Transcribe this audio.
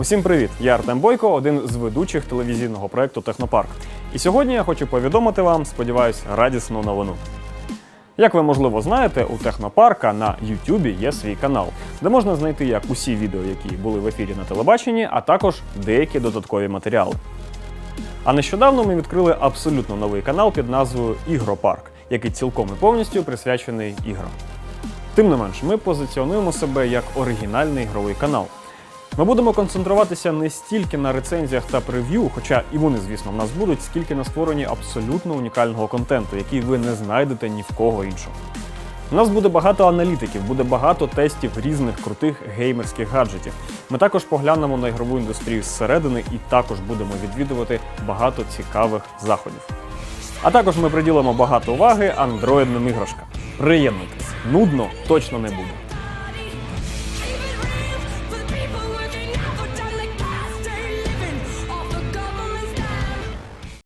Усім привіт! Я Артем Бойко, один з ведучих телевізійного проекту Технопарк. І сьогодні я хочу повідомити вам, сподіваюсь, радісну новину. Як ви можливо знаєте, у Технопарка на YouTube є свій канал, де можна знайти як усі відео, які були в ефірі на телебаченні, а також деякі додаткові матеріали. А нещодавно ми відкрили абсолютно новий канал під назвою Ігропарк, який цілком і повністю присвячений іграм. Тим не менш, ми позиціонуємо себе як оригінальний ігровий канал. Ми будемо концентруватися не стільки на рецензіях та прев'ю, хоча і вони, звісно, в нас будуть, скільки на створенні абсолютно унікального контенту, який ви не знайдете ні в кого іншого. У нас буде багато аналітиків, буде багато тестів різних крутих геймерських гаджетів. Ми також поглянемо на ігрову індустрію зсередини і також будемо відвідувати багато цікавих заходів. А також ми приділимо багато уваги андроїдним іграшкам. Приєднуйтесь, нудно точно не буде.